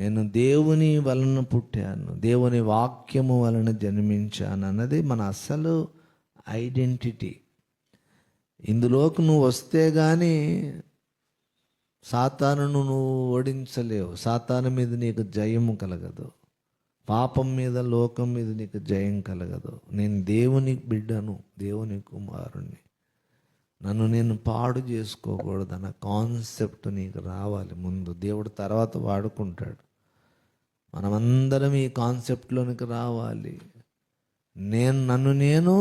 నేను దేవుని వలన పుట్టాను దేవుని వాక్యము వలన జన్మించాను అన్నది మన అసలు ఐడెంటిటీ. ఇందులోకి నువ్వు వస్తే కానీ సాతానును నువ్వు ఓడించలేవు. సాతాను మీద నీకు జయము కలగదు. పాపం మీద లోకం మీద నీకు జయం కలగదు. నేను దేవుని బిడ్డను దేవుని కుమారుణ్ణి. నన్ను నేను పాడు చేసుకోకూడదు అన్న కాన్సెప్ట్ నీకు రావాలి ముందు. దేవుడు తర్వాత వాడుకుంటాడు. మనమందరం ఈ కాన్సెప్ట్లోనికి రావాలి. నేను నన్ను నేను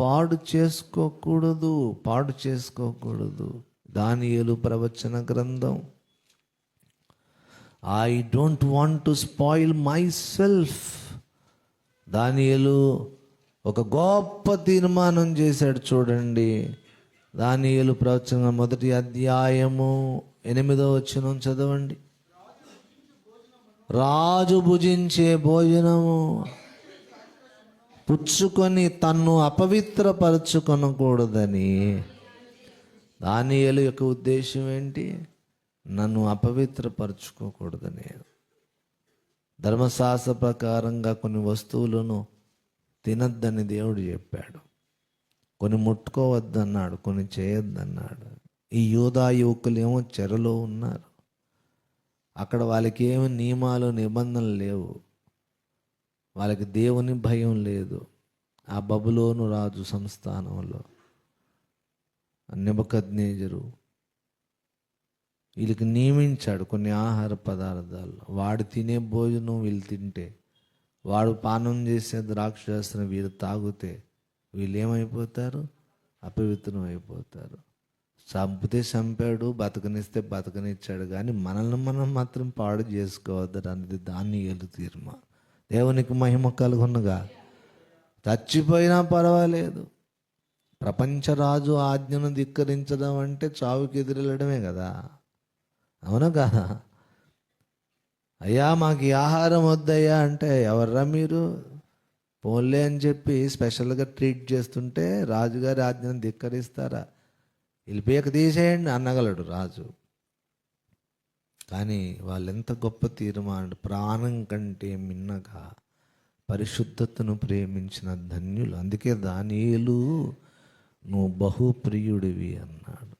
పాడు చేసుకోకూడదు పాడు చేసుకోకూడదు. దానియలు ప్రవచన గ్రంథం. I don't want to spoil myself దానియలు ఒక గొప్ప తీర్మానం చేశాడు చూడండి. దానియలు ప్రవచన మొదటి అధ్యాయము ఎనిమిదో వచ్చిన చదవండి. రాజు భుజించే భోజనము. పుచ్చుకొని తన్ను అపవిత్రపరచుకొనకూడదని. దానియలు యొక్క ఉద్దేశం ఏంటి? నన్ను అపవిత్రపరచుకోకూడదని. ధర్మశాస్త్ర ప్రకారంగా కొన్ని వస్తువులను తినద్దని దేవుడు చెప్పాడు. కొన్ని ముట్టుకోవద్దన్నాడు కొన్ని చేయొద్దన్నాడు. ఈ యూదా యువకులేమో చెరలో ఉన్నారు. అక్కడ వాళ్ళకి ఏమి నియమాలు నిబంధనలు లేవు. వాళ్ళకి దేవుని భయం లేదు. ఆ బబులోను రాజు సంస్థానంలో నిబకజ్నేజరు వీళ్ళకి నియమించాడు కొన్ని ఆహార పదార్థాలు. వాడు తినే భోజనం వీళ్ళు తింటే వాడు పానం చేసే ద్రాక్షరసం వీళ్ళు తాగితే వీళ్ళు ఏమైపోతారు? అపవిత్రం అయిపోతారు. చంపితే చంపాడు బతకనిస్తే బతకనిచ్చాడు. కానీ మనల్ని మనం మాత్రం పాడు చేసుకోవద్దు అనేది దాన్ని ఏలు తీర్మా. దేవునికి మహిమ కలుగునుగా. చచ్చిపోయినా పర్వాలేదు. ప్రపంచరాజు ఆజ్ఞను ధిక్కరించడం అంటే చావుకి ఎదురెళ్ళడమే కదా. అవునా కదా? అయ్యా మాకు ఆహారం వద్దయ్యా అంటే ఎవర్రా మీరు? పోన్లే అని చెప్పి స్పెషల్గా ట్రీట్ చేస్తుంటే రాజుగారి ఆజ్ఞను ధిక్కరిస్తారా? వెళ్ళిపోయాక తీసేయండి అన్నగలడు రాజు. కానీ వాళ్ళు ఎంత గొప్ప తీర్మానం ప్రాణం కంటే మిన్నగా పరిశుద్ధతను ప్రేమించిన ధన్యులు. అందుకే దానియేలు నువ్వు బహుప్రియుడివి అన్నాడు.